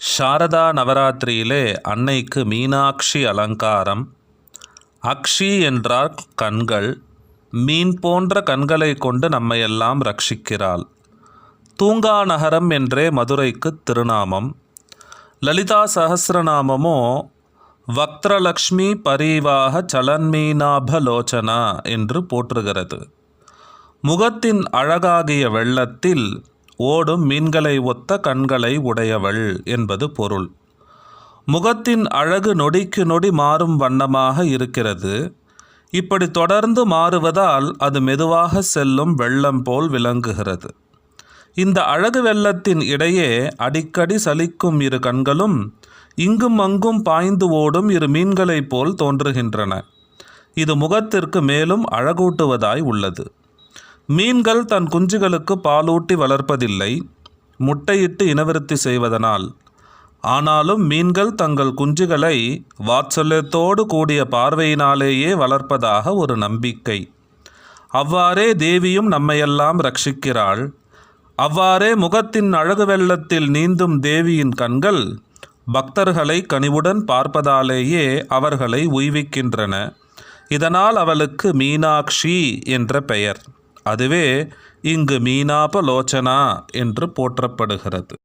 சாரதா நவராத்திரியிலே அன்னைக்கு மீனாட்சி அலங்காரம். அக்ஷி என்றால் கண்கள். மீன் போன்ற கண்களை கொண்டு நம்மையெல்லாம் ரட்சிக்கிறாள். தூங்கா நகரம் என்றே மதுரைக்கு திருநாமம். லலிதா சகசிரநாமமோ வக்ரலக்ஷ்மி பரிவாக சலன்மீனாபலோச்சனா என்று போற்றுகிறது. முகத்தின் அழகாகிய வெள்ளத்தில் ஓடும் மீன்களை ஒத்த கண்களை உடையவள் என்பது பொருள். முகத்தின் அழகு நொடிக்கு நொடி மாறும் வண்ணமாக இருக்கிறது. இப்படி தொடர்ந்து மாறுவதால் அது மெதுவாக செல்லும் வெள்ளம் போல் விளங்குகிறது. இந்த அழகு வெள்ளத்தின் இடையே அடிக்கடி சலிக்கும் இரு கண்களும் இங்கும் அங்கும் பாய்ந்து ஓடும் இரு மீன்களைப் போல் தோன்றுகின்றன. இது முகத்திற்கு மேலும் அழகூட்டுவதாய் உள்ளது. மீன்கள் தன் குஞ்சுகளுக்கு பாலூட்டி வளர்ப்பதில்லை முட்டையிட்டு இனவிருத்தி செய்வதனால். ஆனாலும் மீன்கள் தங்கள் குஞ்சுகளை வாத்சல்யத்தோடு கூடிய பார்வையினாலேயே வளர்ப்பதாக ஒரு நம்பிக்கை. அவ்வாறே தேவியும் நம்மையெல்லாம் ரட்சிக்கிறாள். அவ்வாறே முகத்தின் அழகு வெள்ளத்தில் நீந்தும் தேவியின் கண்கள் பக்தர்களை கனிவுடன் பார்ப்பதாலேயே அவர்களை உய்விக்கின்றன. இதனால் அவளுக்கு மீனாட்சி என்ற பெயர். அதுவே இங்கு மீனாபலோச்சனா என்று போற்றப்படுகிறது.